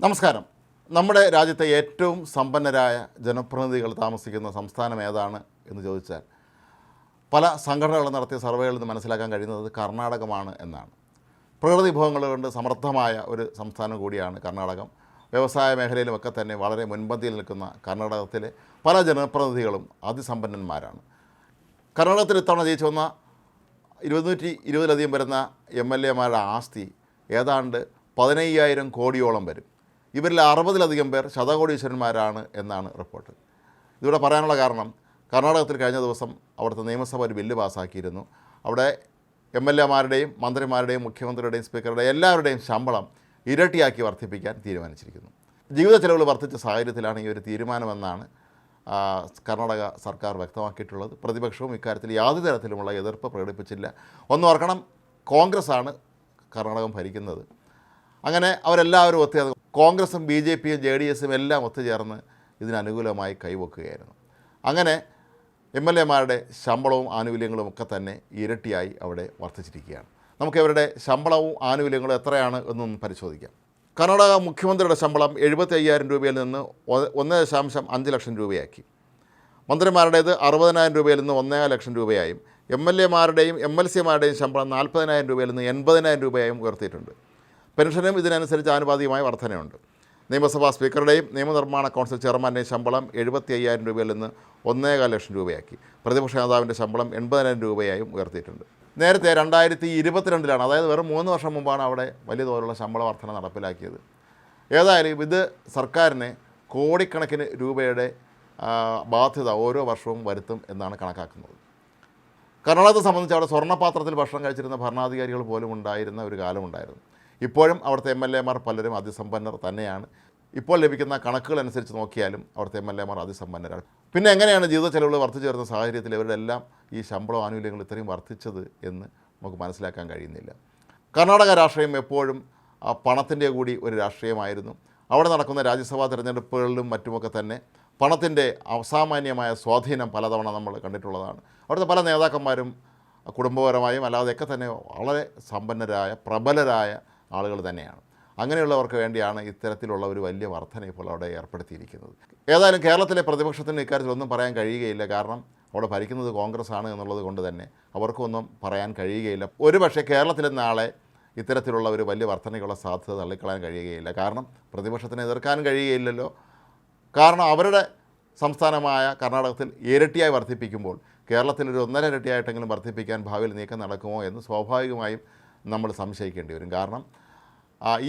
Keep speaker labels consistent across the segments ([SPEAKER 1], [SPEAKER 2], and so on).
[SPEAKER 1] നമസ്കാരം. നമ്മുടെ രാജ്യത്തെ ഏറ്റവും സമ്പന്നരായ ജനപ്രതിനിധികൾ താമസിക്കുന്ന സംസ്ഥാനം ഏതാണ് എന്ന് ചോദിച്ചാൽ പല സംഘടനകളും നടത്തിയ സർവേകളിൽ നിന്ന് മനസ്സിലാക്കാൻ കഴിയുന്നത് കർണാടകമാണ് എന്നാണ്. പ്രകൃതി വിഭവങ്ങൾ കൊണ്ട് സമൃദ്ധമായ ഒരു സംസ്ഥാനം കൂടിയാണ് കർണാടകം. വ്യവസായ മേഖലയിലുമൊക്കെ തന്നെ വളരെ മുൻപന്തിയിൽ നിൽക്കുന്ന കർണാടകത്തിലെ പല ജനപ്രതിനിധികളും അതിസമ്പന്നന്മാരാണ്. കർണാടകത്തിൽ ഇത്തവണ ജയിച്ചു വന്ന ഇരുന്നൂറ്റി ഇരുപതിലധികം വരുന്ന എം എൽ എമാരുടെ ആസ്തി ഏതാണ്ട് പതിനയ്യായിരം കോടിയോളം വരും. ഇവരിൽ അറുപതിലധികം പേർ ശതകോടീശ്വരന്മാരാണ് എന്നാണ് റിപ്പോർട്ട്. ഇതിവിടെ പറയാനുള്ള കാരണം കർണാടകത്തിൽ കഴിഞ്ഞ ദിവസം അവിടുത്തെ നിയമസഭ ഒരു ബില്ല് പാസ്സാക്കിയിരുന്നു. അവിടെ എം എൽ എമാരുടെയും മന്ത്രിമാരുടെയും മുഖ്യമന്ത്രിയുടെയും സ്പീക്കറുടെയും എല്ലാവരുടെയും ശമ്പളം ഇരട്ടിയാക്കി വർദ്ധിപ്പിക്കാൻ തീരുമാനിച്ചിരിക്കുന്നു. ജീവിത ചെലവുകൾ വർദ്ധിച്ച സാഹചര്യത്തിലാണ് ഈ ഒരു തീരുമാനമെന്നാണ് കർണാടക സർക്കാർ വ്യക്തമാക്കിയിട്ടുള്ളത്. പ്രതിപക്ഷവും ഇക്കാര്യത്തിൽ യാതൊരു തരത്തിലുമുള്ള എതിർപ്പ് പ്രകടിപ്പിച്ചില്ല. ഒന്ന് ഓർക്കണം കോൺഗ്രസ്സാണ് കർണാടകം ഭരിക്കുന്നത്. അങ്ങനെ അവരെല്ലാവരും ഒത്തുചേർന്ന് കോൺഗ്രസും ബി ജെ പിയും ജെ ഡി എസും എല്ലാം ഒത്തുചേർന്ന് ഇതിനനുകൂലമായി കൈവക്കുകയായിരുന്നു. അങ്ങനെ എം എൽ എമാരുടെ ശമ്പളവും ആനുകൂല്യങ്ങളും ഒക്കെ തന്നെ ഇരട്ടിയായി അവിടെ വർദ്ധിച്ചിരിക്കുകയാണ്. നമുക്ക് ഇവരുടെ ശമ്പളവും ആനുകൂല്യങ്ങളും എത്രയാണ് എന്നൊന്ന് പരിശോധിക്കാം. കർണാടക മുഖ്യമന്ത്രിയുടെ ശമ്പളം എഴുപത്തി അയ്യായിരം രൂപയിൽ നിന്ന് ഒന്ന് ദശാംശം അഞ്ച് ലക്ഷം രൂപയാക്കി. മന്ത്രിമാരുടേത് അറുപതിനായിരം രൂപയിൽ നിന്ന് ഒന്നേ ലക്ഷം രൂപയായും എം എൽ എമാരുടെയും എം എൽ സിമാരുടെയും ശമ്പളം നാൽപ്പതിനായിരം രൂപയിൽ നിന്ന് എൺപതിനായിരം രൂപയായും ഉയർത്തിയിട്ടുണ്ട്. പെൻഷനും ഇതിനനുസരിച്ച് ആനുപാതികമായ വർധനയുണ്ട്. നിയമസഭാ സ്പീക്കറുടെയും നിയമനിർമ്മാണ കൗൺസിൽ ചെയർമാന്റെയും ശമ്പളം എഴുപത്തി അയ്യായിരം രൂപയിൽ നിന്ന് ഒന്നേകാൽ ലക്ഷം രൂപയാക്കി. പ്രതിപക്ഷ നേതാവിന്റെ ശമ്പളം എൺപതിനായിരം രൂപയായും ഉയർത്തിയിട്ടുണ്ട്. നേരത്തെ രണ്ടായിരത്തി ഇരുപത്തിരണ്ടിലാണ് അതായത് വെറും മൂന്ന് വർഷം മുമ്പാണ് അവിടെ വലിയ തോതിലുള്ള ശമ്പള വർധന നടപ്പിലാക്കിയത്. ഏതായാലും ഇത് സർക്കാരിനെ കോടിക്കണക്കിന് രൂപയുടെ ബാധ്യത ഓരോ വർഷവും വരുത്തും എന്നാണ് കണക്കാക്കുന്നത്. കർണാടകത്തെ സംബന്ധിച്ച് അവിടെ സ്വർണപാത്രത്തിൽ ഭക്ഷണം കഴിച്ചിരുന്ന ഭരണാധികാരികൾ പോലും ഉണ്ടായിരുന്ന ഒരു കാലമുണ്ടായിരുന്നു. ഇപ്പോഴും അവിടുത്തെ എം എൽ എമാർ പലരും അതിസമ്പന്നർ തന്നെയാണ്. ഇപ്പോൾ ലഭിക്കുന്ന കണക്കുകൾ അനുസരിച്ച് നോക്കിയാലും അവിടുത്തെ എം എൽ എമാർ അതിസമ്പന്നരാണ്. പിന്നെ എങ്ങനെയാണ് ജീവിത ചെലവുകൾ വർദ്ധിച്ചു വരുന്ന സാഹചര്യത്തിൽ ഇവരുടെ എല്ലാം ഈ ശമ്പളം ആനുകൂല്യങ്ങൾ ഇത്രയും വർദ്ധിച്ചത് എന്ന് നമുക്ക് മനസ്സിലാക്കാൻ കഴിയുന്നില്ല. കർണാടക രാഷ്ട്രീയം എപ്പോഴും പണത്തിന്റെ കൂടി ഒരു രാഷ്ട്രീയമായിരുന്നു. അവിടെ നടക്കുന്ന രാജ്യസഭാ തിരഞ്ഞെടുപ്പുകളിലും മറ്റുമൊക്കെ തന്നെ പണത്തിന്റെ അസാമാന്യമായ സ്വാധീനം പലതവണ നമ്മൾ കണ്ടിട്ടുള്ളതാണ്. അവിടുത്തെ പല നേതാക്കന്മാരും കുടുംബപരമായും അല്ലാതെയൊക്കെ തന്നെ വളരെ സമ്പന്നരായ പ്രബലരായ ആളുകൾ തന്നെയാണ്. അങ്ങനെയുള്ളവർക്ക് വേണ്ടിയാണ് ഇത്തരത്തിലുള്ള ഒരു വലിയ വർധന ഇപ്പോൾ അവിടെ ഏർപ്പെടുത്തിയിരിക്കുന്നത്. ഏതായാലും കേരളത്തിലെ പ്രതിപക്ഷത്തിന് ഇക്കാര്യത്തിൽ ഒന്നും പറയാൻ കഴിയുകയില്ല. കാരണം അവിടെ ഭരിക്കുന്നത് കോൺഗ്രസ് ആണ് എന്നുള്ളത് കൊണ്ട് തന്നെ അവർക്കൊന്നും പറയാൻ കഴിയുകയില്ല. ഒരുപക്ഷെ കേരളത്തിലെ നാളെ ഇത്തരത്തിലുള്ള ഒരു വലിയ വർധനയ്ക്കുള്ള സാധ്യത തള്ളിക്കളയാൻ കഴിയുകയില്ല. കാരണം പ്രതിപക്ഷത്തിനെ എതിർക്കാൻ കഴിയുകയില്ലല്ലോ. കാരണം അവരുടെ സംസ്ഥാനമായ കർണാടകത്തിൽ ഇരട്ടിയായി വർദ്ധിപ്പിക്കുമ്പോൾ കേരളത്തിൽ ഒരു ഒന്നര ഇരട്ടിയായിട്ടെങ്കിലും വർദ്ധിപ്പിക്കാൻ ഭാവിയിൽ നീക്കം നടക്കുമോ എന്ന് സ്വാഭാവികമായും നമ്മൾ സംശയിക്കേണ്ടി വരും. കാരണം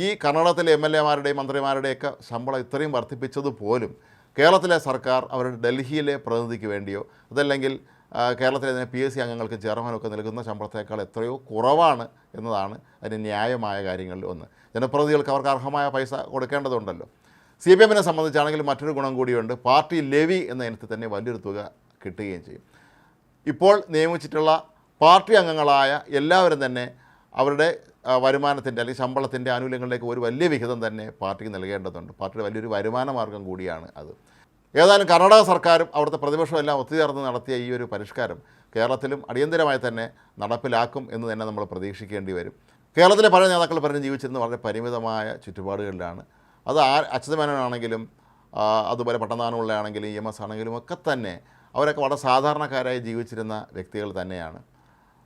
[SPEAKER 1] ഈ കർണാടകത്തിലെ എം എൽ എമാരുടെയും മന്ത്രിമാരുടെയൊക്കെ ശമ്പളം ഇത്രയും വർദ്ധിപ്പിച്ചത് പോലും കേരളത്തിലെ സർക്കാർ അവരുടെ ഡൽഹിയിലെ പ്രതിനിധിക്ക് വേണ്ടിയോ അതല്ലെങ്കിൽ കേരളത്തിലെ കേരളത്തിലെ പി എസ് സി അംഗങ്ങൾക്ക് ചെയർമാനൊക്കെ നൽകുന്ന ശമ്പളത്തേക്കാൾ എത്രയോ കുറവാണ് എന്നതാണ് അതിന് ന്യായമായ കാര്യങ്ങളിൽ ഒന്ന്. ജനപ്രതിനിധികൾക്ക് അവർക്ക് അർഹമായ പൈസ കൊടുക്കേണ്ടതുണ്ടല്ലോ. സി പി എമ്മിനെ സംബന്ധിച്ചാണെങ്കിൽ മറ്റൊരു ഗുണം കൂടിയുണ്ട്. പാർട്ടി ലെവി എന്ന ഇനത്തിൽ തന്നെ വലിയൊരു തുക കിട്ടുകയും ചെയ്യും. ഇപ്പോൾ നിയമിച്ചിട്ടുള്ള പാർട്ടി അംഗങ്ങളായ എല്ലാവരും തന്നെ അവരുടെ വരുമാനത്തിന്റെ അല്ലെങ്കിൽ ശമ്പളത്തിന്റെ ആനുകൂല്യങ്ങളിലേക്ക് ഒരു വലിയ വിഹിതം തന്നെ പാർട്ടിക്ക് നൽകേണ്ടതുണ്ട്. പാർട്ടിയുടെ വലിയൊരു വരുമാന മാർഗം കൂടിയാണ് അത്. ഏതായാലും കർണാടക സർക്കാരും അവിടുത്തെ പ്രതിപക്ഷവും എല്ലാം ഒത്തുചേർന്ന് നടത്തിയ ഈ ഒരു പരിഷ്കാരം കേരളത്തിലും അടിയന്തരമായി തന്നെ നടപ്പിലാക്കും എന്ന് തന്നെ നമ്മൾ പ്രതീക്ഷിക്കേണ്ടി വരും. കേരളത്തിലെ പഴയ നേതാക്കൾ പലരും ജീവിച്ചിരുന്ന വളരെ പരിമിതമായ ചുറ്റുപാടുകളിലാണ്. അത് ആ അച്യുതമേനോനാണെങ്കിലും അതുപോലെ പട്ടണാനുള്ള ഇ എം എസ് ആണെങ്കിലും ഒക്കെ തന്നെ അവരൊക്കെ വളരെ സാധാരണക്കാരായി ജീവിച്ചിരുന്ന വ്യക്തികൾ തന്നെയാണ്.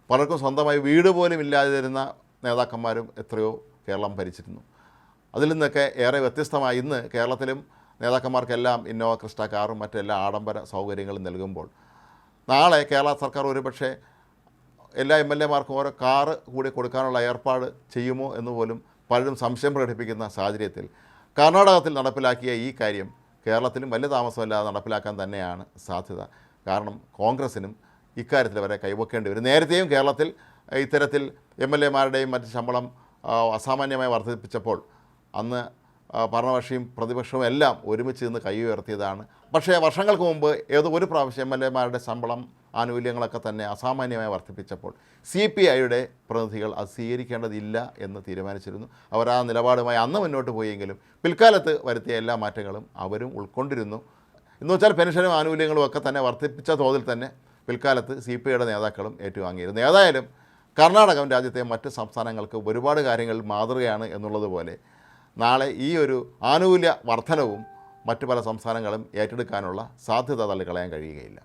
[SPEAKER 1] പലർക്കും സ്വന്തമായി വീട് പോലും ഇല്ലാതിരുന്ന നേതാക്കന്മാരും എത്രയോ കേരളം ഭരിച്ചിരുന്നു. അതിൽ നിന്നൊക്കെ ഏറെ വ്യത്യസ്തമായി ഇന്ന് കേരളത്തിലും നേതാക്കന്മാർക്കെല്ലാം ഇന്നോവ ക്രിസ്റ്റ കാറും മറ്റെല്ലാ ആഡംബര സൗകര്യങ്ങളും നൽകുമ്പോൾ നാളെ കേരള സർക്കാർ ഒരുപക്ഷെ എല്ലാ എം എൽ എമാർക്കും ഓരോ കാറ് കൂടി കൊടുക്കാനുള്ള ഏർപ്പാട് ചെയ്യുമോ എന്ന് പോലും പലരും സംശയം പ്രകടിപ്പിക്കുന്ന സാഹചര്യത്തിൽ കർണാടകത്തിൽ നടപ്പിലാക്കിയ ഈ കാര്യം കേരളത്തിലും വലിയ താമസമില്ലാതെ നടപ്പിലാക്കാൻ തന്നെയാണ് സാധ്യത. കാരണം കോൺഗ്രസിനും ഇക്കാര്യത്തിൽ വരെ കൈവക്കേണ്ടി വരും. നേരത്തെയും കേരളത്തിൽ ഇത്തരത്തിൽ എം എൽ എമാരുടെയും മറ്റ് ശമ്പളം അസാമാന്യമായി വർദ്ധിപ്പിച്ചപ്പോൾ അന്ന് ആ, പ്രതിപക്ഷവും എല്ലാം ഒരുമിച്ച് നിന്ന് കൈ ഉയർത്തിയതാണ്. പക്ഷേ വർഷങ്ങൾക്ക് മുമ്പ് ഏതോ ഒരു പ്രാവശ്യം എം എൽ എമാരുടെ ശമ്പളം ആനുകൂല്യങ്ങളൊക്കെ തന്നെ അസാമാന്യമായി വർദ്ധിപ്പിച്ചപ്പോൾ സി പി ഐയുടെ പ്രതിനിധികൾ അത് സ്വീകരിക്കേണ്ടതില്ല എന്ന് തീരുമാനിച്ചിരുന്നു. അവർ ആ നിലപാടുമായി അന്ന് മുന്നോട്ട് പോയെങ്കിലും പിൽക്കാലത്ത് വരുത്തിയ എല്ലാ മാറ്റങ്ങളും അവരും ഉൾക്കൊണ്ടിരുന്നു. എന്ന് വെച്ചാൽ പെൻഷനും ആനുകൂല്യങ്ങളും ഒക്കെ തന്നെ വർദ്ധിപ്പിച്ച തോതിൽ തന്നെ പിൽക്കാലത്ത് സി പി ഐയുടെ നേതാക്കളും ഏറ്റുവാങ്ങിയിരുന്നു. ഏതായാലും കർണാടകം രാജ്യത്തെ മറ്റ് സംസ്ഥാനങ്ങൾക്ക് ഒരുപാട് കാര്യങ്ങളിൽ മാതൃകയാണ് എന്നുള്ളതുപോലെ നാളെ ഈ ഒരു ആനുകൂല്യ വർധനവും മറ്റു പല സംസ്ഥാനങ്ങളും ഏറ്റെടുക്കാനുള്ള സാധ്യത തള്ളിക്കളയാൻ കഴിയുകയില്ല.